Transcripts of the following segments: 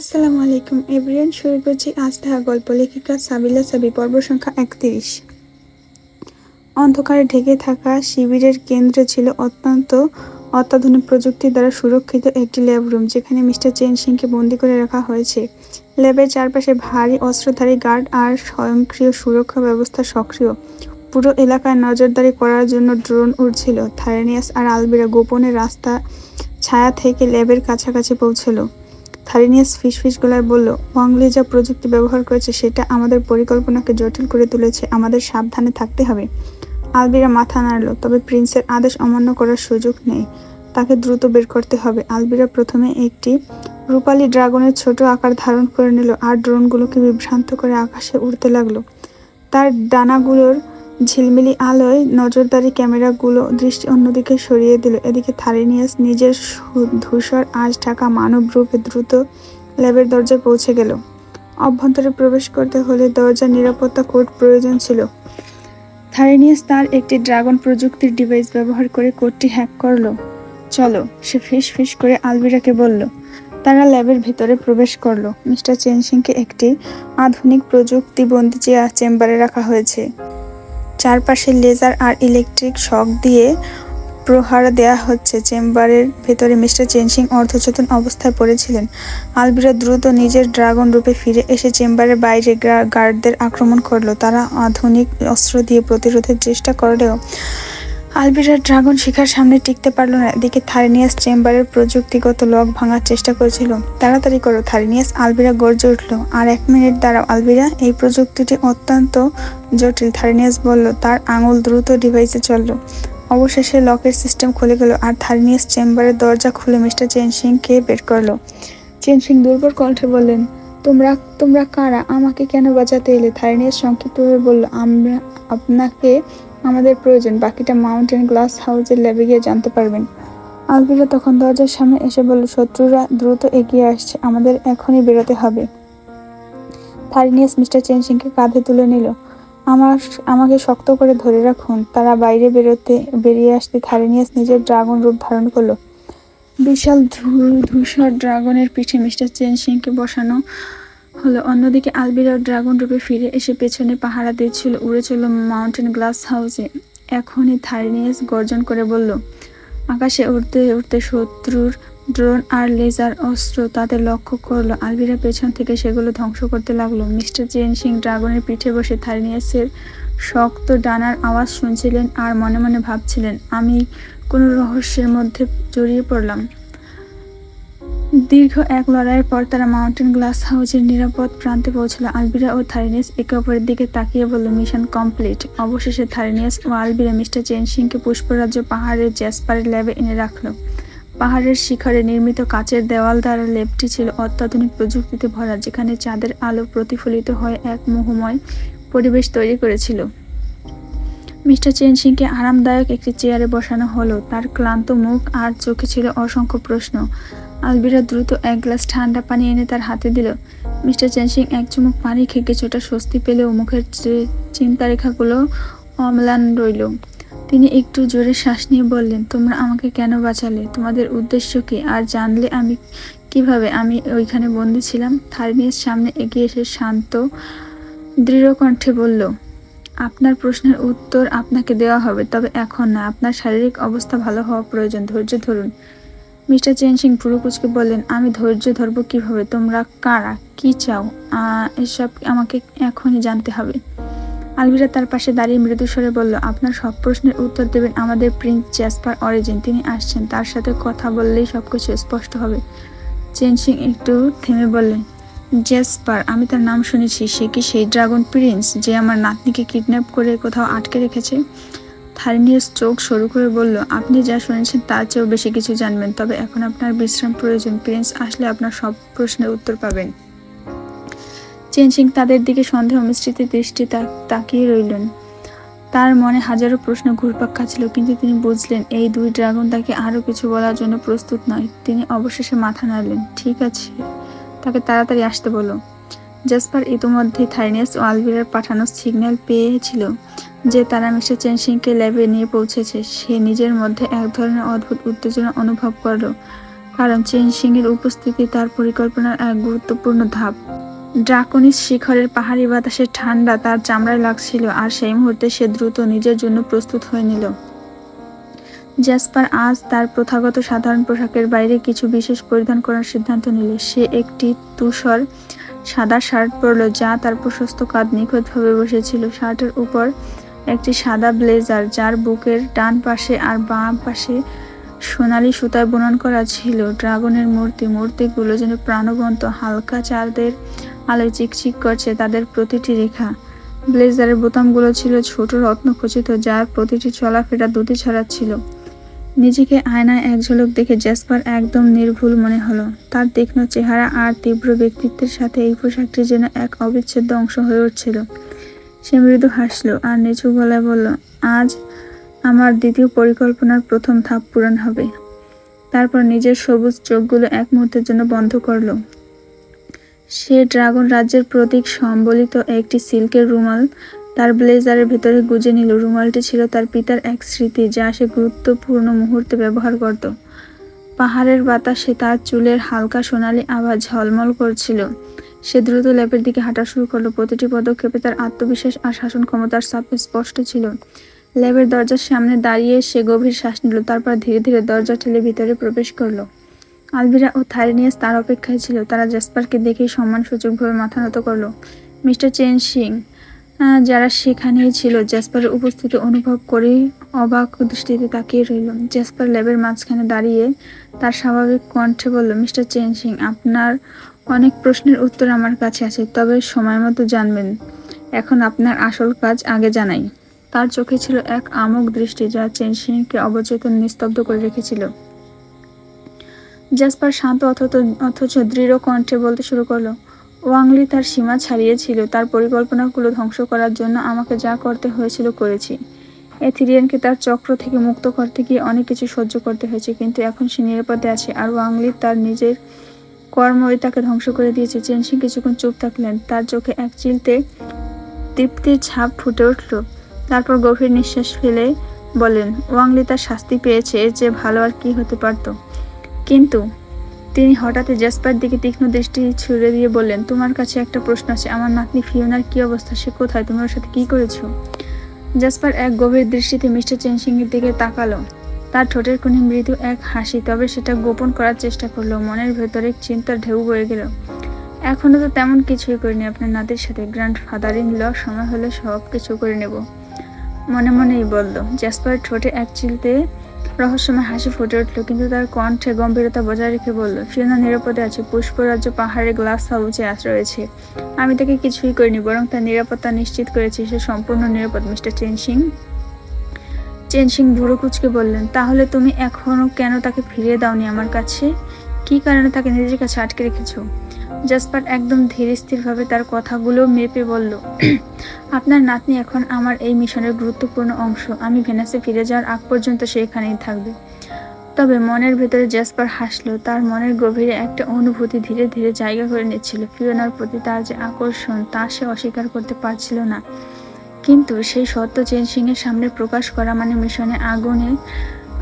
আসসালামু আলাইকুম। এভরিয়ান শুরু করছি দেখা গল্প লেখিকা সাবিলা সাবি, পর্ব সংখ্যা একত্রিশ। অন্ধকারে ঢেকে থাকা শিবিরের কেন্দ্রে ছিল অত্যন্ত অত্যাধুনিক প্রযুক্তি দ্বারা সুরক্ষিত একটি ল্যাব রুম, যেখানে মিস্টার চেন সিংকে বন্দি করে রাখা হয়েছে। ল্যাবের চারপাশে ভারী অস্ত্রধারী গার্ড আর স্বয়ংক্রিয় সুরক্ষা ব্যবস্থা সক্রিয়। পুরো এলাকায় নজরদারি করার জন্য ড্রোন উড়ছিল। থারেনিয়াস আর আলবিরা গোপনে রাস্তা ছায়া থেকে ল্যাবের কাছাকাছি পৌঁছলো। থারিনিয়াস ফিসফিস গলায় বলল, ওয়াংলি যা প্রযুক্তি ব্যবহার করেছে, সেটা আমাদের পরিকল্পনাকে জটিল করে তুলেছে। আমাদের সাবধানে থাকতে হবে। আলবিরা মাথা নাড়ল, তবে প্রিন্সের আদেশ অমান্য করার সুযোগ নেই। তাকে দ্রুত বের করতে হবে। আলবিরা প্রথমে একটি রূপালী ড্রাগনের ছোট আকার ধারণ করে নিল আর ড্রোনগুলোকে বিভ্রান্ত করে আকাশে উড়তে লাগল। তার ডানাগুলোর ঝিলমিলি আলোয় নজরদারি ক্যামেরাগুলো দৃষ্টি অন্যদিকে সরিয়ে দিল। এদিকে থারিনিয়াস নিজের ধূসর আজ ঢাকা মানব রূপে দ্রুত ল্যাবের দরজায় পৌঁছে গেল। অভ্যন্তরে প্রবেশ করতে হলে দরজার নিরাপত্তা কোড প্রয়োজন ছিল। থারিনিয়াস তার একটি ড্রাগন প্রযুক্তির ডিভাইস ব্যবহার করে কোডটি হ্যাক করল। চলো, সে ফিস ফিস করে আলবিরাকে বলল। তারা ল্যাবের ভিতরে প্রবেশ করল। মিস্টার চেনসিংকে একটি আধুনিক প্রযুক্তিবন্দি চেয়ার চেম্বারে রাখা হয়েছে। চারপাশে লেজার আর ইলেকট্রিক শক দিয়ে প্রহার দেয়া হচ্ছে। চেম্বারের ভেতরে মিস্টার চেনসিং অর্ধচেতন অবস্থায় পড়েছিলেন। আলবিরা দ্রুত নিজের ড্রাগন রূপে ফিরে এসে চেম্বারের বাইরে গার্ডদের আক্রমণ করল। তারা আধুনিক অস্ত্র দিয়ে প্রতিরোধের চেষ্টা করলেও আলবিরা ড্রাগন শিখার সামনে টিকতে পারল না। এদিকে থারিনিয়াস চেম্বারের প্রযুক্তিগত লক ভাঙার চেষ্টা করেছিল। তাড়াতাড়ি করো, থারিনিয়াস। আলবিরা গর্জে উঠল। আর এক মিনিট দাঁড়াও, আলবিরা। এই প্রযুক্তিটি অত্যন্ত জটিল, থারিনিয়াস বলল। তার আঙুল দ্রুত ডিভাইসে চলল। অবশেষে লকের সিস্টেম খুলে গেল আর থারিনিয়াস চেম্বারের দরজা খুলে মিস্টার চেনসিংকে বের করল। চেনসিং দুর্বল কণ্ঠে বললেন, তোমরা তোমরা কারা? আমাকে কেন বাঁচাতে এলে? থারিনিয়াস সংক্ষিপ্তভাবে বলল, আমরা, আপনাকে আমাদের প্রয়োজন। বাকিটা মাউন্টেন গ্লাস হাউসের ল্যাবে গিয়ে জানতে পারবেন। আলবিরা তখন দরজার সামনে এসে বলল, শত্রুরা দ্রুত এগিয়ে আসছে, আমাদের এখনই বেরোতে হবে। থারিনিয়াস মিস্টার চেনসিংকে কাঁধে তুলে নিল, আমার, আমাকে শক্ত করে ধরে রাখুন। তারা বাইরে বেরোতে, বেরিয়ে আসতে থারিনিয়াস নিজের ড্রাগন রূপ ধারণ করল। বিশাল ধূসর ড্রাগনের পিঠে মিস্টার চেনসিংকে বসানো হলো অন্যদিকে আলবিরা ড্রাগন রূপে ফিরে এসে পেছনে পাহারা দিচ্ছিল উড়ে চলল মাউন্টেন গ্লাস হাউসে। এখনই থারিনিয়াস গর্জন করে বলল, আকাশে উড়তে উড়তে শত্রুর ড্রোন আর লেজার অস্ত্র তাদের লক্ষ্য করল আলবিরা পেছন থেকে সেগুলো ধ্বংস করতে লাগল। মিস্টার চেন সিং ড্রাগনের পিঠে বসে থারিনিয়াসের শক্ত ডানার আওয়াজ শুনছিলেন আর মনে মনে ভাবছিলেন, আমি কোনো রহস্যের মধ্যে জড়িয়ে পড়লাম। দীর্ঘ এক লড়াইয়ের পর তারা মাউন্টেন গ্লাস হাউসের নিরাপদ প্রান্তে পৌঁছলো। আলবিরা ও থারিনিয়াস একে অপরের দিকে তাকিয়ে বলল, মিশন কমপ্লিট। অবশেষে থারিনিয়াস ও আলবিরা মিস্টার চেন সিংকে পুষ্পরাজ্য পাহাড়ের জ্যাসপারের ল্যাবে এনে রাখল। পাহাড়ের শিখরে নির্মিত কাচের দেওয়াল দ্বারা লেপটি ছিল অত্যাধুনিক প্রযুক্তিতে ভরা, যেখানে চাঁদের আলো প্রতিফলিত হয়ে এক মোহময় পরিবেশ তৈরি করেছিল। মিস্টার চেন সিংকে আরামদায়ক একটি চেয়ারে বসানো হলো। তার ক্লান্ত মুখ আর চোখে ছিল অসংখ্য প্রশ্ন। আলবিরা দ্রুত এক গ্লাস ঠান্ডা পানি এনে তার হাতে দিল। মিস্টার চেনসিং এক চুমুক পানি খেয়ে কিছুটা স্বস্তি পেলেও মুখের চিন্তারেখাগুলো অম্লান রইল। তিনি একটু জোরে শ্বাস নিয়ে বললেন, তোমরা আমাকে কেন বাঁচালে? তোমাদের উদ্দেশ্য কি? আর জানলে আমি কীভাবে? আমি ওইখানে বন্দি ছিলাম। থারিনিয়ার সামনে এগিয়ে এসে শান্ত, দৃঢ় কণ্ঠে বলল, আপনার প্রশ্নের উত্তর আপনাকে দেওয়া হবে, তবে এখন না। আপনার শারীরিক অবস্থা ভালো হওয়া প্রয়োজন। ধৈর্য ধরুন। মিস্টার চেন সিং পুরুকুচকে বললেন, আমি ধৈর্য ধরবো কীভাবে? তোমরা কারা? কি চাও? এসব আমাকে এখনই জানতে হবে। আলভিরা তার পাশে দাঁড়িয়ে মৃদুস্বরে বলল, আপনার সব প্রশ্নের উত্তর দেবেন আমাদের প্রিন্স জ্যাসপার অরিজিন। তিনি আসছেন, তার সাথে কথা বললেই সব কিছু স্পষ্ট হবে। চেন সিং একটু থেমে বললেন, জ্যাসপার, আমি তার নাম শুনেছি। সে কি সেই ড্রাগন প্রিন্স যে আমার নাতনিকে কিডন্যাপ করে কোথাও আটকে রেখেছে? থারিনিয়াস চোখ সরু করে বলল, আপনি যা শুনেছেন তার চেয়েও বেশি কিছু জানবেন। তবে এখন আপনার বিশ্রাম প্রয়োজন। প্রিন্স, আসলে আপনার সব প্রশ্নের উত্তর পাবেন। চেন সিং তাদের দিকে সন্দেহ মিশ্রিত দৃষ্টি তাকিয়ে রইলেন। তার মনে হাজারো প্রশ্ন ঘুরপাক খাচ্ছিল, কিন্তু তিনি বুঝলেন, এই দুই ড্রাগন তাকে আরও কিছু বলার জন্য প্রস্তুত নয়। তিনি অবশেষে মাথা নাড়লেন, ঠিক আছে। তাকে তাড়াতাড়ি আসতে বলো। জাসপার ইতোমধ্যে থাইনিয়াস ও আলভিরার পাঠানো সিগন্যাল পেয়েছিল। যে তারা মিস্টার চেন সিংকে ল্যাবে নিয়ে পৌঁছেছে, সে নিজের মধ্যে এক ধরনের অদ্ভুত উত্তেজনা অনুভব করল। কারণ চেন সিং এর উপস্থিতি তার পরিকল্পনার এক গুরুত্বপূর্ণ ধাপ। ড্রাকনিস শিখরের পাহাড়ি বাতাসের ঠান্ডা তার চামড়ায় লাগছিল আর সেই মুহূর্তে সে দ্রুত নিজের জন্য প্রস্তুত হয়ে নিল। জ্যাসপার আজ তার প্রথাগত সাধারণ পোশাকের বাইরে কিছু বিশেষ পরিধান করার সিদ্ধান্ত নিল। সে একটি তুষর সাদা শার্ট পরল যা তার প্রশস্ত কাঁধ নিখুঁতভাবে বসেছিল। শার্টের উপর একটি সাদা ব্লেজার যার বুকের ডান পাশে আর বাম পাশে সোনালি সুতায় বুনন করা ছিল। ড্রাগনের মূর্তি, মূর্তিগুলো যেন প্রাণবন্ত, হালকা চাঁদের আলোয় চিকচিক করছে তাদের প্রতিটি রেখা। ব্লেজারের বোতামগুলো ছিল ছোট রত্নখচিত যার প্রতিটি চলাফেরা দুটি ছড়াচ্ছিল নিজেকে আয়নায় এক ঝলক দেখে জ্যাসপার একদম নির্ভুল মনে হলো। তার তীক্ষ্ণ চেহারা আর তীব্র ব্যক্তিত্বের সাথে এই পোশাকটি যেন এক অবিচ্ছেদ্য অংশ হয়ে উঠছিল। সে মৃদু হাসলো আর নিচু গলায় বলল, আজ আমার দ্বিতীয় পরিকল্পনার প্রথম ধাপ পূরণ হবে। তারপর নিজের সবুজ চোখগুলো এক মুহূর্তের জন্য বন্ধ করল। সে ড্রাগন রাজ্যের প্রতীক সম্বলিত একটি সিল্কের রুমাল তার ব্লেজারের ভেতরে গুজে নিল। রুমালটি ছিল তার পিতার এক স্মৃতি, যা সে গুরুত্বপূর্ণ মুহূর্তে ব্যবহার করত। পাহাড়ের বাতাসে তার চুলের হালকা সোনালি আওয়াজ ঝলমল করছিল। সে দ্রুত ল্যাবের দিকে হাঁটা শুরু করল। প্রতিটি পদক্ষেপে তার আত্মবিশ্বাস আর শাসন ক্ষমতার সাপ স্পষ্ট ছিল। ল্যাবের দরজার সামনে দাঁড়িয়ে সে গভীর শ্বাস নিল, তারপর ধীরে ধীরে দরজা ঠেলে ভিতরে প্রবেশ করল। আলভিরা ও থাইরিনিয়াস তার অপেক্ষায় ছিল, তারা জ্যাসপারকে দেখেই সম্মানসূচকভাবে মাথা নত করল। মিস্টার চেন সিং যারা সেখানেই ছিল, জ্যাসপারের উপস্থিতি অনুভব করে অবাক দৃষ্টিতে তাকিয়ে রইল। জ্যাসপার ল্যাবের মাঝখানে দাঁড়িয়ে তার স্বাভাবিক কণ্ঠে বলল, মিস্টার চেন সিং আপনার অনেক প্রশ্নের উত্তর আমার কাছে আছে, তবে সময় মতো জানবেন। এখন আপনার আসল কাজ আগে জানাই। তার চোখে ছিল এক আমোক দৃষ্টি যা চেন সিংকে অবচেতন নিস্তব্ধ করে রেখেছিল। জাসপার শান্ত অথচ অথচ দৃঢ় কণ্ঠে বলতে শুরু করল, ওয়াংলি তার সীমা ছাড়িয়েছিল, তার পরিকল্পনাগুলো ধ্বংস করার জন্য আমাকে যা করতে হয়েছিল করেছি। এথিরিয়ানকে তার চক্র থেকে মুক্ত করতে গিয়ে অনেক কিছু সহ্য করতে হয়েছে, কিন্তু এখন সে নিরাপদে আছে, আর ওয়াংলি তার নিজের কর্মই তাকে ধ্বংস করে দিয়েছে। চেনসিং কিছুক্ষণ চুপ থাকলেন। তার চোখে এক চিলতে তৃপ্তির ছাপ ফুটে উঠল। তারপর গভীর নিঃশ্বাস ফেলে বলেন ওয়াংলি তার শাস্তি পেয়েছে এর চেয়ে ভালো আর কি হতে পারতো। কিন্তু তিনি হঠাৎ জ্যাসপার দিকে তীক্ষ্ণ দৃষ্টি ছুড়ে দিয়ে বললেন, তোমার কাছে একটা প্রশ্ন আছে। আমার নাতনি ফিওনার কি অবস্থা? সে কোথায়? তুমি ওর সাথে কি করেছ? জাসপার এক গভীর দৃষ্টিতে মিস্টার চেনসিংয়ের দিকে তাকালো। তার ঠোঁটের কোণে মৃদু এক হাসি, তবে সেটা গোপন করার চেষ্টা করল। মনের ভেতরে চিন্তার ঢেউ বয়ে গেল। এখনও তো তেমন কিছুই করিনি, আপনার নাতির সাথে গ্র্যান্ড ফাদার ইন ল সময় হলে সব কিছু করে নেব। মনে মনেই বলল জ্যাসপার ঠোঁটে এক চিলতে রহস্যময় হাসি ফুটে উঠল, কিন্তু তার কণ্ঠে গম্ভীরতা বজায় রেখে বলল, ফিওনা নিরাপদে আছে পুষ্পরাজ্য পাহাড়ে গ্লাস হাউসে রয়েছে। আমি তাকে কিছুই করিনি, বরং তার নিরাপত্তা নিশ্চিত করেছি, সে সম্পূর্ণ নিরাপদ, mister Chen Singh. Chen Singh ভুরু কুচকে বললেন, তাহলে তুমি এখনও কেন তাকে ফিরিয়ে দাওনি আমার কাছে? কি কারণে তাকে নিজের কাছে আটকে রেখেছ? জাসপার একদম ধীর স্থিরভাবে তার কথাগুলো মেপে বলল, আপনার নাতনি এখন আমার এই মিশনের গুরুত্বপূর্ণ অংশ। আমি ভেনাসে ফিরে যাওয়ার আগ পর্যন্ত সে এখানেই থাকবে। তবে মনের ভেতরে জ্যাসপার হাসলো, তার মনের গভীরে একটা অনুভূতি ধীরে ধীরে জায়গা করে নিচ্ছিল। ফিওনার প্রতি তার যে আকর্ষণ, তা সে অস্বীকার করতে পারছিল না। কিন্তু সেই সত্য চেন সিং এর সামনে প্রকাশ করা মানে মিশনে আগুনে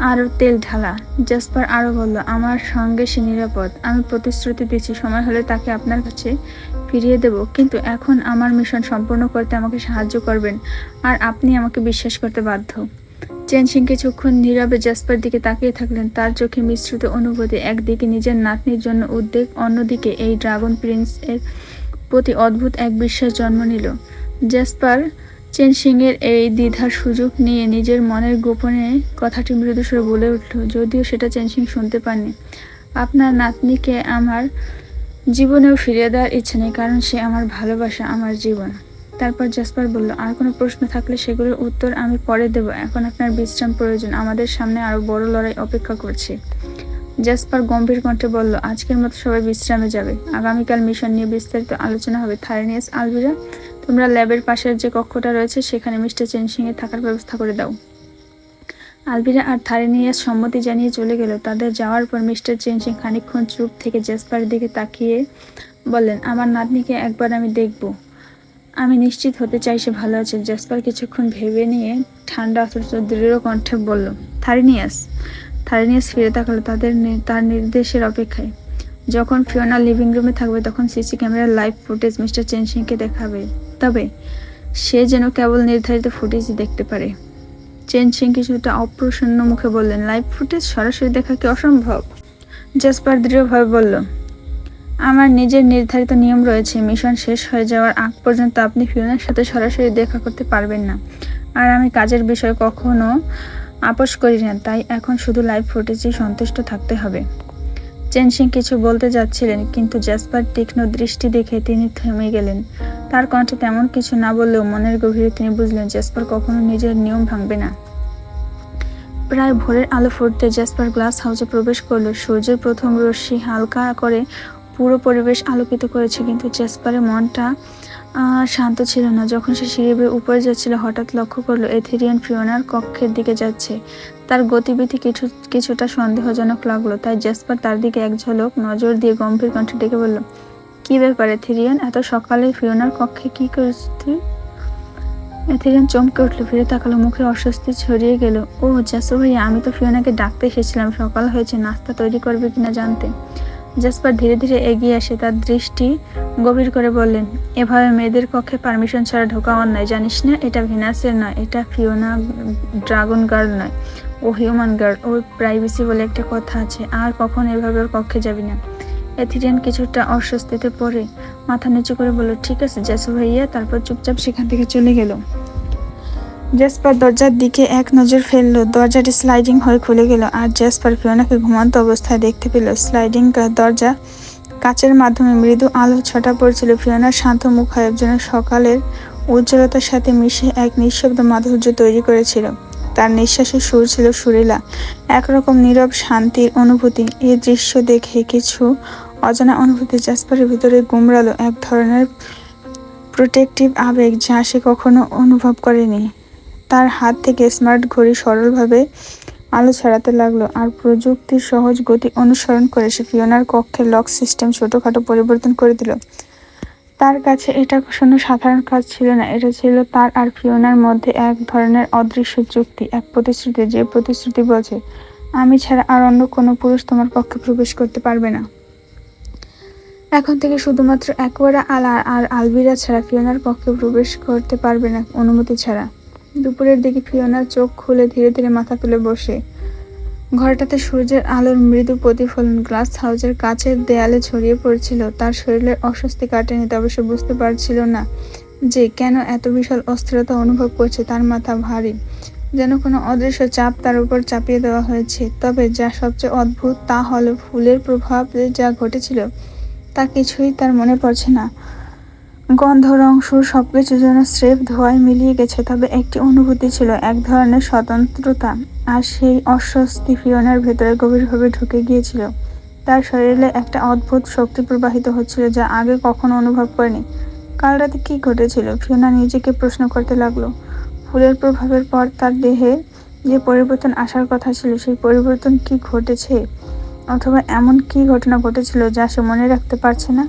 আরও তেল ঢালা। জাসপার আরও বলল, আমার সঙ্গে সে নিরাপদ। আমি প্রতিশ্রুতি দিচ্ছি, সময় হলে তাকে আপনার কাছে ফিরিয়ে দেব। কিন্তু এখন আমার মিশন সম্পূর্ণ করতে আমাকে সাহায্য করবেন আর আপনি আমাকে বিশ্বাস করতে বাধ্য। চেন সিং কিছুক্ষণ নীরবে জাসপার দিকে তাকিয়ে থাকলেন। তার চোখে মিশ্রিত অনুভূতি, একদিকে নিজের নাতনির জন্য উদ্বেগ, অন্যদিকে এই ড্রাগন প্রিন্স এর প্রতি অদ্ভুত এক বিশ্বাস জন্ম নিল। জাসপার চেন সিংয়ের এই দ্বিধার সুযোগ নিয়ে নিজের মনের গোপনে কথাটি মৃদুস্বরে বলে উঠল, যদিও সেটা চেন সিং শুনতে পাননি। আপনার নাতনিকে আমার জীবনেও ফিরিয়ে দেওয়ার ইচ্ছে নেই, কারণ সে আমার ভালোবাসা, আমার জীবন। তারপর জাসপার বলল, আর কোনো প্রশ্ন থাকলে সেগুলোর উত্তর আমি পরে দেব। এখন আপনার বিশ্রাম প্রয়োজন। আমাদের সামনে আরও বড় লড়াই অপেক্ষা করছে। জাসপার গম্ভীর কণ্ঠে বলল, আজকের মতো সবাই বিশ্রামে যাবে। আগামীকাল মিশন নিয়ে বিস্তারিত আলোচনা হবে। থাইনিয়াস আলভিরা তোমরা ল্যাবের পাশের যে কক্ষটা রয়েছে, সেখানে মিস্টার চেনসিং এর থাকার ব্যবস্থা করে দাও। আলভিরা আর থারেনিয়াস সম্মতি জানিয়ে চলে গেল। তাদের যাওয়ার পর মিস্টার চেনসিং খানিকক্ষণ চুপ থেকে জেসপারের দিকে তাকিয়ে বললেন, আমার নাতনিকে একবার আমি দেখব। আমি নিশ্চিত হতে চাই সে ভালো আছে। জেসপার কিছুক্ষণ ভেবে নিয়ে ঠান্ডা, অথচ দৃঢ় কণ্ঠে বলল, থারিনিয়াস? থারিনিয়াস ফিরে তাকালো তাদের তার নির্দেশের অপেক্ষায়। যখন ফিওনা লিভিং রুমে থাকবে, তখন সিসি ক্যামেরার লাইভ ফুটেজ মিস্টার চেনসিংকে দেখাবে। তবে সে যেন কেবল নির্ধারিত ফুটেজই দেখতে পারে। চেন সিং কিছুটা অপ্রসন্ন মুখে বললেন, লাইভ ফুটেজ সরাসরি দেখা কি অসম্ভব? জাসপার দৃঢ়ভাবে বলল, আমার নিজের নির্ধারিত নিয়ম রয়েছে, মিশন শেষ হয়ে যাওয়ার আগ পর্যন্ত আপনি ফিওনার সাথে সরাসরি দেখা করতে পারবেন না। আর আমি কাজের বিষয়ে কখনো আপোষ করি না, তাই এখন শুধু লাইভ ফুটেজেই সন্তুষ্ট থাকতে হবে। চেন সিং কিছু বলতে যাচ্ছিলেন, কিন্তু জ্যাসপার তীক্ষ্ণ দৃষ্টি দেখে তিনি থেমে গেলেন। তার কণ্ঠে তেমন কিছু না বললেও মনের গভীরে তিনি বুঝলেন, জ্যাসপার কখনো নিজের নিয়ম ভাঙবে না। প্রায় ভোরের আলো ফুটতে জ্যাসপার গ্লাস হাউসে প্রবেশ করল। সূর্যের প্রথম রশ্মি হালকা করে পুরো পরিবেশ আলোকিত করেছে, কিন্তু জ্যাসপারের মনটা শান্ত ছিল না। যখন সে সিঁড়ি উপরে যাচ্ছিল, হঠাৎ লক্ষ্য করল, এথেরিয়ান ফিওনার কক্ষের দিকে যাচ্ছে। তার গতিবিধি কিছু, কিছুটা সন্দেহজনক লাগল। তাই জ্যাসপার তার দিকে এক ঝলক নজর দিয়ে গম্ভীর কণ্ঠে ডেকে বলল, কি ব্যাপারে থিরিয়ান? এত সকালে ফিওনার কক্ষে কি তুই এথেরিয়ান চমকে উঠল, ফিরে তাকালো, মুখে অস্বস্তি ছড়িয়ে গেল। ও, জাসু ভাইয়া আমি তো ফিওনাকে ডাকতে এসেছিলাম, সকাল হয়েছে, নাস্তা তৈরি করবে কিনা জানতে। জাসপার ধীরে ধীরে এগিয়ে আসে তার দৃষ্টি গভীর করে বললেন, এভাবে মেয়েদের কক্ষে পারমিশন ছাড়া ঢোকা অন্যায়, জানিস না? এটা ভিনাসের নয়, এটা ফিওনা ড্রাগন গার্ল নয়। ও হিউম্যান গার্ল ওর প্রাইভেসি বলে একটা কথা আছে। আর কখন এভাবে ওর কক্ষে যাবি না। এথিরিয়ান কিছুটা অস্বস্তিতে পড়ে মাথা নিচু করে বলল, ঠিক আছে, জাসু ভাইয়া। তারপর চুপচাপ সেখান থেকে চলে গেল। জেসপার দরজার দিকে এক নজর ফেলল। দরজাটি স্লাইডিং হয়ে খুলে গেল আর জেসপার ফিওনাকে ঘুমন্ত অবস্থায় দেখতে পেল। স্লাইডিং দরজা কাচের মাধ্যমে মৃদু আলো ছটা পড়ছিল। ফিওনার শান্ত মুখ যেন সকালের উজ্জ্বলতার সাথে মিশে এক নিঃশব্দ মাধুর্য তৈরি করেছিল। তার নিঃশ্বাসের সুর ছিল সুরেলা, একরকম নীরব শান্তির অনুভূতি। এই দৃশ্য দেখে কিছু অজানা অনুভূতি জাসপারের ভিতরে গুমরালো এক ধরনের প্রোটেক্টিভ আবেগ যা সে কখনো অনুভব করেনি। তার হাত থেকে স্মার্ট ঘড়ি সরলভাবে আলো ছড়াতে লাগল আর প্রযুক্তির সহজ গতি অনুসরণ করে সে ফিওনার কক্ষের লক সিস্টেম ছোটোখাটো পরিবর্তন করে দিল। তার কাছে এটা কোনো সাধারণ কাজ ছিল না। এটা ছিল তার আর ফিওনার মধ্যে এক ধরনের অদৃশ্য চুক্তি এক প্রতিশ্রুতি। যে প্রতিশ্রুতি বলছে, আমি ছাড়া আর অন্য কোনো পুরুষ তোমার কক্ষে প্রবেশ করতে পারবে না। এখন থেকে শুধুমাত্র একবারা আলা আর আলবিরা ছাড়া ফিওনার কক্ষে প্রবেশ করতে পারবে না, অনুমতি ছাড়া। দুপুরের দিকে ফিওনার চোখ খুলে ধীরে ধীরে মাথা তুলে বসে। ঘরটাতে সূর্যের আলোর মৃদু প্রতিফলন। গ্লাস হাউজের কাছের দেয়ালে ছড়িয়ে পড়ছিল। তার শরীরের অস্বস্তি কাটেনি, তবে সে বুঝতে পারছিল না যে কেন এত বিশাল অস্থিরতা অনুভব করছে। তার মাথা ভারী, যেন কোনো অদৃশ্য চাপ তার উপর চাপিয়ে দেওয়া হয়েছে। তবে যা সবচেয়ে অদ্ভুত তা হলো ফুলের প্রভাবে যা ঘটেছিল, তা কিছুই তার মনে পড়ছে না। গন্ধ, রং, সুর সবকিছু যেন স্রেফ ধোয়ায় মিলিয়ে গেছে, তবে একটি অনুভূতি ছিল, এক ধরনের স্বতন্ত্রতা। আর সেই অস্বস্তি ফিওনার ভেতরে গভীরভাবে ঢুকে গিয়েছিল। তার শরীরে একটা অদ্ভুত শক্তি প্রবাহিত হচ্ছিল যা আগে কখনো অনুভব করেনি। কাল রাতে কি ঘটেছিল? ফিওনা নিজেকে প্রশ্ন করতে লাগল। ফুলের প্রভাবের পর তার দেহে যে পরিবর্তন আসার কথা ছিল, সেই পরিবর্তন কি ঘটেছে? অথবা এমন কি ঘটনা ঘটেছিল যা সে মনে রাখতে পারছে না?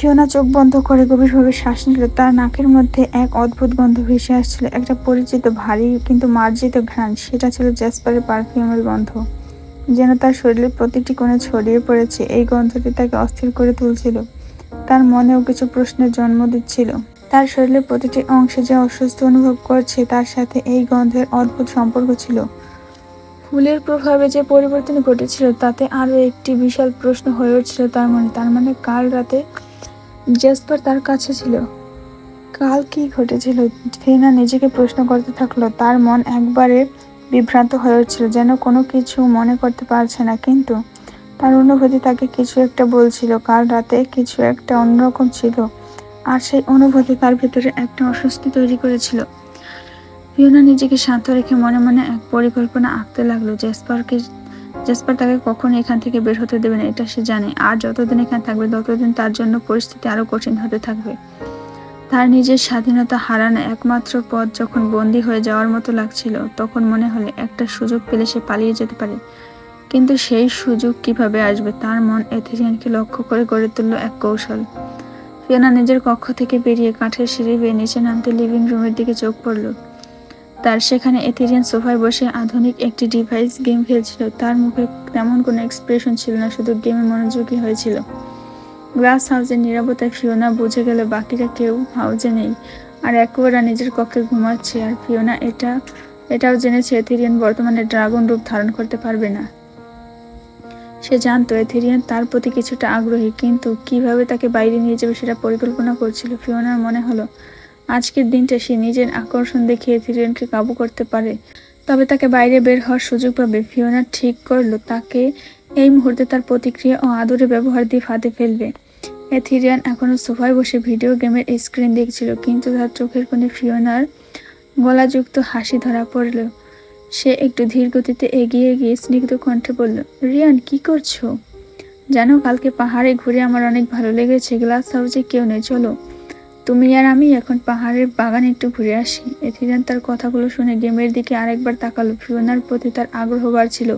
ফিওনা চোখ বন্ধ করে, গভীরভাবে শ্বাস নিল। তার নাকের মধ্যে এক অদ্ভুত গন্ধ ভেসে আসছিল। একটা পরিচিত, ভারী, কিন্তু মার্জিত ঘ্রাণ। সেটা ছিল জ্যাসপারের পারফিউমের গন্ধ। যেন তার শরীরের প্রতিটি কোণে ছড়িয়ে পড়েছে, এই গন্ধটি তাকে অস্থির করে তুলছিল। তার মনেও কিছু প্রশ্নের জন্ম দিচ্ছিল। তার শরীরের প্রতিটি অংশে যে অস্বস্তি অনুভব করছে, তার সাথে এই গন্ধের অদ্ভুত সম্পর্ক ছিল। ফুলের প্রভাবে যে পরিবর্তন ঘটেছিল, তাতে আরও একটি বিশাল প্রশ্ন হয়ে উঠছিল তার মনে। তার মানে কাল রাতে জেসপার তার কাছে ছিল। কাল কি ঘটেছিল? ফেনা নিজেকে প্রশ্ন করতে থাকল। তার মন একবারে বিভ্রান্ত হয়ে উঠছিল, যেন কোনো কিছু মনে করতে পারছে না। কিন্তু তার অনুভূতি তাকে কিছু একটা বলছিল। কাল রাতে কিছু একটা অন্যরকম ছিল আর সেই অনুভূতি তার ভিতরে একটা অস্বস্তি তৈরি করেছিল। ফিওনা নিজেকে শান্ত রেখে মনে মনে এক পরিকল্পনা আঁকতে লাগল। জেসপারকে জেসপার তাকে কখনো এখান থেকে বের হতে দেবে না, এটা সে জানে। আর যতদিন এখানে থাকবে, ততদিন তার জন্য পরিস্থিতি আরও কঠিন হতে থাকবে। তার নিজের স্বাধীনতা হারানো একমাত্র পথ যখন বন্দী হয়ে যাওয়ার মতো লাগছিল, তখন মনে হলে একটা সুযোগ পেলে সে পালিয়ে যেতে পারে। কিন্তু সেই সুযোগ কীভাবে আসবে, তার মন এথেরিয়ানকে লক্ষ্য করে গড়ে তুলল এক কৌশল। ফিওনা নিজের কক্ষ থেকে বেরিয়ে কাঠের সিঁড়ি বেয়ে নিচে নামতে লিভিং রুমের দিকে চোখ পড়ল। তার সেখানে এথেরিয়ান সোফায় বসে আধুনিক একটি ডিভাইস গেম খেলছিল। তার মুখে তেমন কোনো এক্সপ্রেশন ছিল না, শুধু গেমে মনোযোগী হয়েছিল। গ্লাস হাউসের নিরাপত্তায় ফিওনা বুঝে গেল বাকিরা কেউ হাউজে নেই। আর একুয়ারা নিজের কক্ষে ঘুমাচ্ছে, আর ফিওনা এটা, এটাও জেনেছে এথেরিয়ান বর্তমানে ড্রাগন রূপ ধারণ করতে পারবে না। সে জানতো এথেরিয়ান তার প্রতি কিছুটা আগ্রহী, কিন্তু কীভাবে তাকে বাইরে নিয়ে যাবে সেটা পরিকল্পনা করছিল। ফিওনার মনে হলো আজকের দিনটা সে নিজের আকর্ষণ দেখিয়ে এথেরিয়ানকে কাবু করতে পারে। তবে তাকে বাইরে বের হওয়ার সুযোগ পাবে। ফিওনা ঠিক করল, তাকে এই মুহূর্তে তার প্রতিক্রিয়া ও আদরে ব্যবহার দিয়ে ফাঁদে ফেলবে। এথিরিয়ান এখনও সোফায় বসে ভিডিও গেমের স্ক্রিন দেখছিল, কিন্তু তার চোখের কোণে ফিওনার গলাযুক্ত হাসি ধরা পড়ল। সে একটু ধীর গতিতে এগিয়ে গিয়ে স্নিগ্ধ কণ্ঠে বলল, রিয়ান, কি করছ? জানো, কালকে পাহাড়ে ঘুরে আমার অনেক ভালো লেগেছে। গ্লাস হাউসে কেউ নেই, চলো। তুমি আর আমি এখন পাহাড়ের বাগানে একটু ঘুরে আসি। এথিরান তার কথাগুলো শুনে গেমের দিকে আরেকবার তাকালো। ফিওনার প্রতি তার আগ্রহ বাড়ছিল।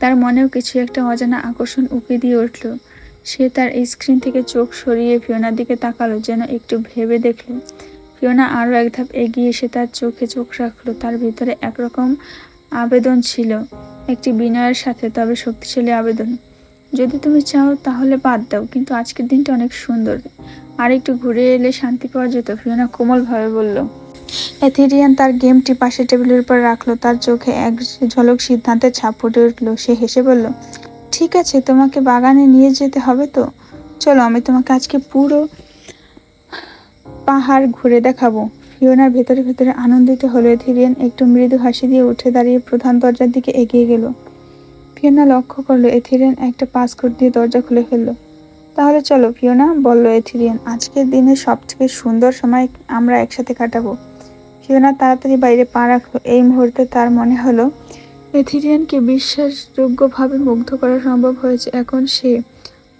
তার মনেও কিছু একটা অজানা আকর্ষণ উঁকে দিয়ে উঠল। সে তার স্ক্রিন থেকে চোখ সরিয়ে ফিওনার দিকে তাকালো, যেন একটু ভেবে দেখল। ফিওনা আরও এক ধাপ এগিয়ে এসে তার চোখে চোখ রাখল। তার ভিতরে একরকম আবেদন ছিল, একটি বিনয়ের সাথে, তবে শক্তিশালী আবেদন। যদি তুমি চাও তাহলে বাদ দাও, কিন্তু আজকের দিনটা অনেক সুন্দর। আর একটু ঘুরে এলে শান্তি পাওয়া যেত। ফিওনা কোমলভাবে বলল, এথেরিয়ান তার গেমটি পাশে টেবিলের উপর রাখল, তার চোখে এক ঝলক সিদ্ধান্তের ছাপ ফুটে উঠল। সে হেসে বলল, ঠিক আছে, তোমাকে বাগানে নিয়ে যেতে হবে তো। চলো, আমি তোমাকে আজকে পুরো পাহাড় ঘুরে দেখাবো। ফিওনার ভেতরে ভেতরে আনন্দিত হলো। এথেরিয়ান একটু মৃদু হাসি দিয়ে উঠে দাঁড়িয়ে প্রধান দরজার দিকে এগিয়ে গেল। ফিওনা লক্ষ্য করল, এথেরিয়ান একটা পাসকোড দিয়ে দরজা খুলে ফেলল। তাহলে চলো ফিওনা বলল এথিরিয়ান, আজকের দিনে সবথেকে সুন্দর সময় আমরা একসাথে কাটাবো। ফিওনা তাড়াতাড়ি বাইরে পা রাখল। এই মুহূর্তে তার মনে হলো, এথিরিয়ানকে বিশ্বাসযোগ্যভাবে মুগ্ধ করা সম্ভব হয়েছে। এখন সে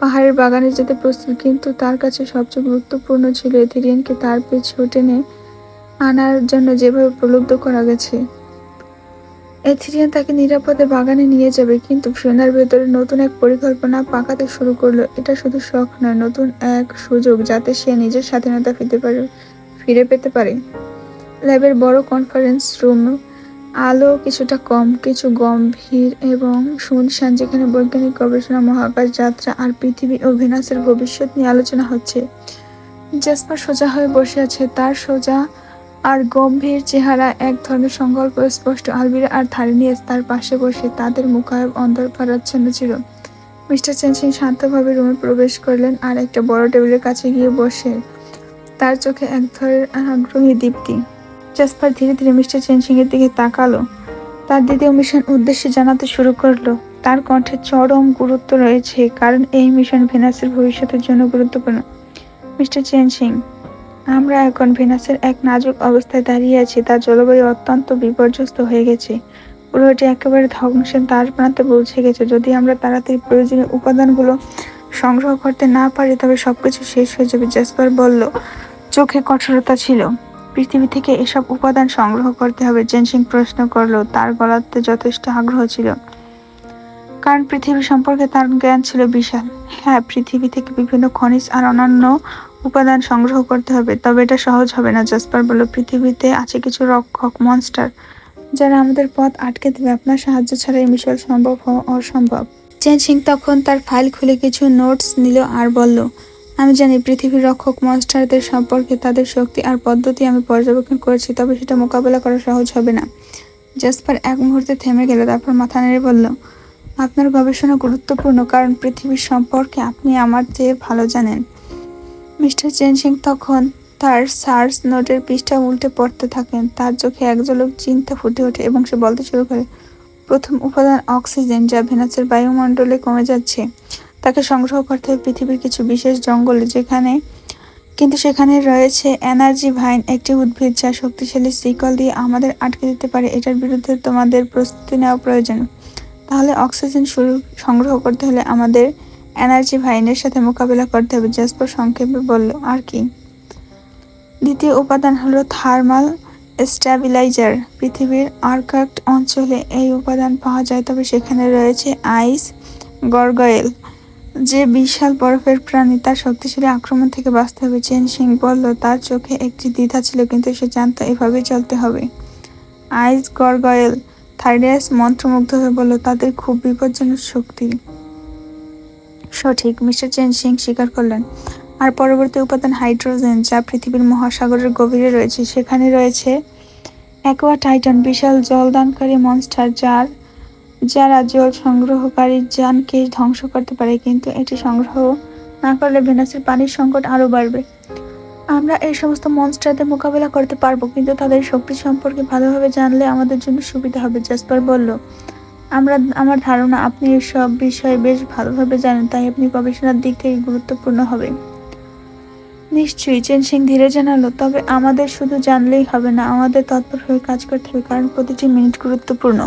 পাহাড়ের বাগানে যেতে প্রস্তুত, কিন্তু তার কাছে সবচেয়ে গুরুত্বপূর্ণ ছিল এথিরিয়ানকে তার পেছু টেনে আনার জন্য যেভাবে প্রলুব্ধ করা গেছে। এথিরিয়ান তাকে নিরাপদে বাগানে নিয়ে যাবে, কিন্তু ফিওনার ভেতরে নতুন এক পরিকল্পনা পাকাতে শুরু করল। এটা শুধু শখ নয়, নতুন এক সুযোগ যাতে সে নিজের স্বাধীনতা ফিরতে পারে, ফিরে পেতে পারে। ল্যাবের বড় কনফারেন্স রুম, আলো কিছুটা কম, কিছু গম্ভীর এবং শুনশান, যেখানে বৈজ্ঞানিক গবেষণা, মহাকাশ যাত্রা আর পৃথিবী ও ভেনাসের ভবিষ্যৎ নিয়ে আলোচনা হচ্ছে। জেসপার সোজা হয়ে বসে আছে, তার সোজা আর গম্ভীর চেহারা, এক ধরনের সংকল্প, স্পষ্ট আলবিরা আর থারিনিয়াস তার পাশে বসে তাদের মুখায়ব অন্ধকারাচ্ছন্ন ছিল। মিস্টার চেনসিং শান্তভাবে রুমে প্রবেশ করলেন আর একটা বড় টেবিলের কাছে গিয়ে বসে। তার চোখে এক ধরনের আগ্রহী দীপ্তি। জাসপার ধীরে ধীরে মিস্টার চেনসিং এর দিকে তাকালো। তার দ্বিতীয় মিশন উদ্দেশ্যে জানাতে শুরু করল। তার কণ্ঠে চরম গুরুত্ব রয়েছে, কারণ এই মিশন ভেনাসের ভবিষ্যতের জন্য গুরুত্বপূর্ণ। মিস্টার চেনসিং আমরা এখন ভেনাসের এক নাজুক অবস্থায় দাঁড়িয়ে আছি, তার জলবায়ু অত্যন্ত বিপর্যস্ত হয়ে গেছে। গ্রহটি একেবারে ধ্বংসের দ্বার প্রান্তে পৌঁছে গেছে। যদি আমরা তাড়াতাড়ি প্রয়োজনীয় উপাদানগুলো সংগ্রহ করতে না পারি, তবে সবকিছু শেষ হয়ে যাবে, জাসপার বলল। চোখে কঠোরতা ছিল। পৃথিবী থেকে এসব উপাদান সংগ্রহ করতে হবে, জেনসিং প্রশ্ন করল। তার গলাতে যথেষ্ট আগ্রহ ছিল। কারণ পৃথিবী সম্পর্কে তার জ্ঞান ছিল বিশাল। হ্যাঁ পৃথিবী থেকে বিভিন্ন খনিজ আর অন্যান্য উপাদান সংগ্রহ করতে হবে। তবে এটা সহজ হবে না। জাসপার বলল, পৃথিবীতে আছে কিছু রক্ষক মনস্টার যারা আমাদের পথ আটকে দেবে। আপনার সাহায্য ছাড়া এই মিশন সম্ভব হওয়া অসম্ভব চেন সিং তখন তার ফাইল খুলে কিছু নোটস নিল আর বলল, আমি জানি পৃথিবীর রক্ষক মনস্টারদের সম্পর্কে তাদের শক্তি আর পদ্ধতি আমি পর্যবেক্ষণ করেছি, তবে সেটা মোকাবেলা করা সহজ হবে না। জাসপার এক মুহূর্তে থেমে গেল, তারপর মাথা নেড়ে বলল, আপনার গবেষণা গুরুত্বপূর্ণ, কারণ পৃথিবীর সম্পর্কে আপনি আমার চেয়ে ভালো জানেন। মিস্টার চেনসিং তখন তার সার্চ নোটের পৃষ্ঠা উল্টে পড়তে থাকেন। তার চোখে এক ঝলক চিন্তা ফুটে ওঠে এবং সে বলতে শুরু করে, প্রথম উপাদান অক্সিজেন যা ভেনাসের বায়ুমণ্ডলে কমে যাচ্ছে। তাকে সংগ্রহ করতে হবে পৃথিবীর কিছু বিশেষ জঙ্গলে যেখানে, কিন্তু সেখানে রয়েছে এনার্জি ভাইন, একটি উদ্ভিদ যা শক্তিশালী শিকল দিয়ে আমাদের আটকে দিতে পারে। এটার বিরুদ্ধে তোমাদের প্রস্তুতি নেওয়া প্রয়োজন। তাহলে অক্সিজেন শুরু, সংগ্রহ করতে হলে আমাদের এনার্জি ভাইনের সাথে মোকাবেলা করতে হবে জাসপার সংক্ষেপে বলল, আর কি? দ্বিতীয় উপাদান হলো থার্মাল স্ট্যাবিলাইজার পৃথিবীর আর্কাক্ট অঞ্চলে এই উপাদান পাওয়া যায়, তবে সেখানে রয়েছে আইস, গরগয়েল, যে বিশাল বরফের প্রাণী। তার শক্তিশালী আক্রমণ থেকে বাঁচতে হবে চেন সিং বলল, তার চোখে একটি দ্বিধা ছিল, কিন্তু সে জানতো এভাবেই চলতে হবে। আইস, গরগয়েল থাইরিয়াস মন্ত্রমুগ্ধ হয়ে বলল, তাদের খুব বিপজ্জনক শক্তি। সঠিক, মিস্টার চেন সিং স্বীকার করলেন। আর পরবর্তী উপাদান হাইড্রোজেন, যা পৃথিবীর মহাসাগরের গভীরে রয়েছে। সেখানে রয়েছে অ্যাকোয়া টাইটন, বিশাল জলদানকারী মনস্টার, যার, যারা জল সংগ্রহকারী যানকে ধ্বংস করতে পারে, কিন্তু এটি সংগ্রহ না করলে ভেনাসের পানির সংকট আরও বাড়বে। আমরা এই সমস্ত মনস্টারদের মোকাবেলা করতে পারব, কিন্তু তাদের শক্তি সম্পর্কে ভালোভাবে জানলে আমাদের জন্য সুবিধা হবে, জাসপার বলল। আমরা, আমার ধারণা আপনি সব বিষয়ে বেশ ভালোভাবে জানেন, তাই আপনি গবেষণার দিক থেকে গুরুত্বপূর্ণ হবে নিশ্চয়ই চেন সিং ধীরে জানালো, তবে আমাদের শুধু জানলেই হবে না, আমাদের তৎপর হয়ে কাজ করতে হবে, কারণ প্রতিটি মিনিট গুরুত্বপূর্ণ।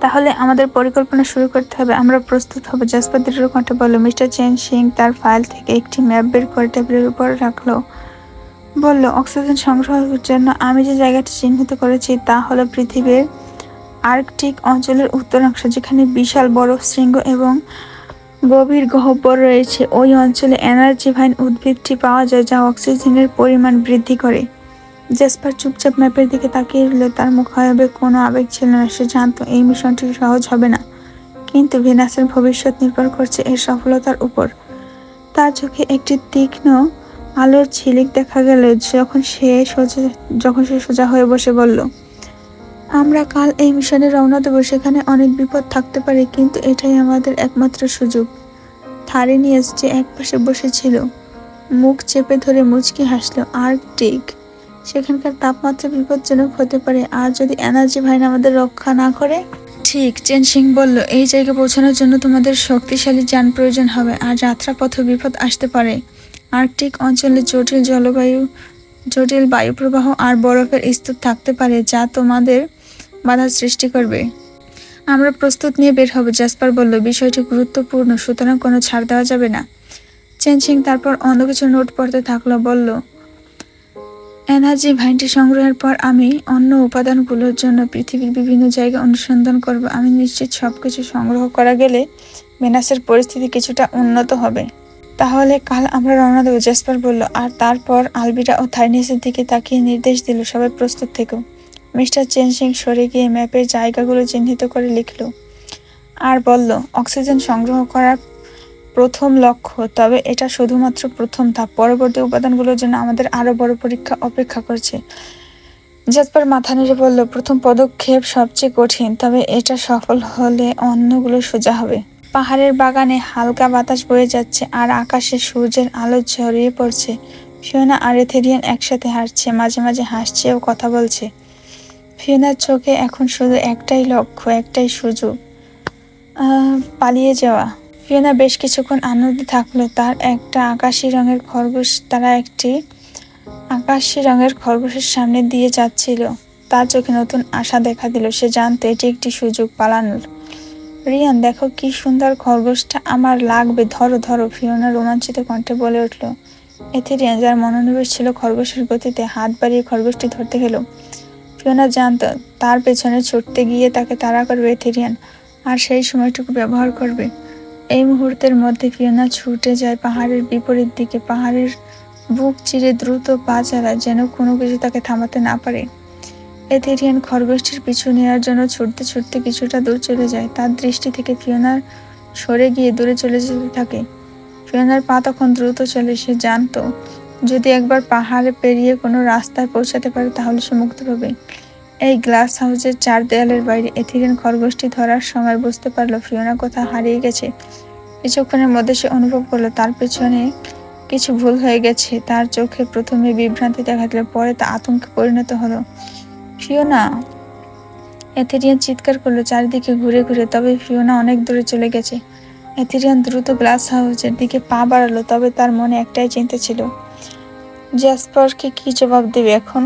তাহলে আমাদের পরিকল্পনা শুরু করতে হবে, আমরা প্রস্তুত হব জাসপার দৃঢ় কণ্ঠে বলল, মিস্টার চেন সিং তার ফাইল থেকে একটি ম্যাপ বের করে টেবিলের উপর রাখল। বলল, অক্সিজেন সংগ্রহের জন্য আমি যে জায়গাটি চিহ্নিত করেছি তা হলো পৃথিবীর আর্কটিক অঞ্চলের উত্তরাংশ যেখানে বিশাল বরফ শৃঙ্গ এবং গভীর গহ্বর রয়েছে। ওই অঞ্চলে এনার্জি ভাইন উদ্ভিদটি পাওয়া যায়, যা অক্সিজেনের পরিমাণ বৃদ্ধি করে। জেসপার চুপচাপ ম্যাপের দিকে তাকিয়ে রইল, তার মুখাবে কোনো আবেগ ছিল না। সে জানতো এই মিশনটি সহজ হবে না, কিন্তু ভেনাসের ভবিষ্যৎ নির্ভর করছে এর সফলতার উপর। তার চোখে একটি তীক্ষ্ণ আলোর ছিলিক দেখা গেল, যখন সে সোজা যখন সে সোজা হয়ে বসে বলল আমরা কাল এই মিশনে রওনা দেবো, সেখানে অনেক বিপদ থাকতে পারে, কিন্তু এটাই আমাদের একমাত্র সুযোগ। থারিনিয়াস যে একপাশে বসেছিল। মুখ চেপে ধরে মুচকি হাসলো আর্কটিক সেখানকার তাপমাত্রা বিপজ্জনক হতে পারে, আর যদি এনার্জি ভাইন আমাদের রক্ষা না করে? ঠিক, চেন সিং বলল, এই জায়গায় পৌঁছানোর জন্য তোমাদের শক্তিশালী যান প্রয়োজন হবে, আর যাত্রাপথে বিপদ আসতে পারে। আর্কটিক অঞ্চলে জটিল জলবায়ু, জটিল বায়ুপ্রবাহ আর বরফের স্তূপ থাকতে পারে, যা তোমাদের বাধা সৃষ্টি করবে। আমরা প্রস্তুত নিয়ে বের হব, জাসপার বলল। বিষয়টি গুরুত্বপূর্ণ, সুতরাং কোনো ছাড় দেওয়া যাবে না। চেন সিং তারপর অন্য কিছু নোট পড়তে থাকল, বলল এনার্জি ভাইনটি সংগ্রহের পর আমি অন্য উপাদানগুলোর জন্য পৃথিবীর বিভিন্ন জায়গা অনুসন্ধান করব। আমি নিশ্চিত সব কিছু সংগ্রহ করা গেলে ভেনাসের পরিস্থিতি কিছুটা উন্নত হবে। তাহলে কাল আমরা রওনা দেবো, জেসপার বলল। আর তারপর আলবিরা ও থাইনিসের দিকে তাকিয়ে নির্দেশ দিল, সবাই প্রস্তুত থেকো। মিস্টার চেনসিং সরে গিয়ে ম্যাপের জায়গাগুলো চিহ্নিত করে লিখল। আর বলল, অক্সিজেন সংগ্রহ করার প্রথম লক্ষ্য, তবে এটা শুধুমাত্র প্রথম ধাপ। পরবর্তী উপাদানগুলোর জন্য আমাদের আরও বড় পরীক্ষা অপেক্ষা করছে। জাসপার মাথা নেড়ে বলল, প্রথম পদক্ষেপ সবচেয়ে কঠিন, তবে এটা সফল হলে অন্যগুলো সোজা হবে। পাহাড়ের বাগানে হালকা বাতাস বয়ে যাচ্ছে আর আকাশে সূর্যের আলো ছড়িয়ে পড়ছে। ফিওনা আর এথেরিয়ান একসাথে হাঁটছে, মাঝে মাঝে হাসছে ও কথা বলছে। ফিওনার চোখে এখন শুধু একটাই লক্ষ্য, একটাই সুযোগ পালিয়ে যাওয়া। ফিওনা বেশ কিছুক্ষণ আনন্দে থাকল। তার একটা আকাশি রঙের খরগোশ, তারা একটি আকাশি রঙের খরগোশের সামনে দিয়ে যাচ্ছিল। তার চোখে নতুন আশা দেখা দিল। সে জানতো এটি একটি সুযোগ পালানোর। রিয়ান, দেখো কি সুন্দর খরগোশটা আমার লাগবে। ধরো ধরো, ফিওনা রোমাঞ্চিত কণ্ঠে বলে উঠল। এথেরিয়ান যার মনোনিবেশ ছিল খরগোশের গতিতে, হাত বাড়িয়ে খরগোশটি ধরতে গেল। ফিওনা জানত তার পেছনে ছুটতে গিয়ে তাকে তাড়া করবে এথেরিয়ান আর সেই সময়টুকু ব্যবহার করবে। এই মুহূর্তের মধ্যে ফিওনা ছুটে যায় পাহাড়ের বিপরীত দিকে। পাহাড়ের বুক চিরে দ্রুত পা চালায় যেন কোনো কিছু তাকে থামাতে না পারে। এথেরিয়ান খরগোশটির পিছু নেওয়ার জন্য ছুটতে ছুটতে কিছুটা দূর চলে যায়। তার দৃষ্টি থেকে ফিওনার সরে গিয়ে দূরে চলে যেতে থাকে। ফিওনার পা তখন দ্রুত চলে, সে জানতো যদি একবার পাহাড়ে পেরিয়ে কোনো রাস্তায় পৌঁছাতে পারে, তাহলে সে মুক্তি পাবে। এই গ্লাস হাউসের চার দেয়ালের বাইরে এথিরিয়ান খরগোশটি ধরার সময় বুঝতে পারল ফিওনা কোথাও হারিয়ে গেছে। কিছুক্ষণের মধ্যে সে অনুভব করল, তার পেছনে কিছু ভুল হয়ে গেছে। তার চোখে প্রথমে বিভ্রান্তি দেখা দিল পরে তা আতঙ্কে পরিণত হলো। ফিওনা! এথেরিয়ান চিৎকার করল, চারিদিকে ঘুরে ঘুরে, তবে ফিওনা অনেক দূরে চলে গেছে। এথেরিয়ান দ্রুত গ্লাস হাউসের দিকে পা বাড়ালো, তবে তার মনে একটাই চিন্তা ছিল। জ্যাসপারকে কি জবাব দেবে এখন?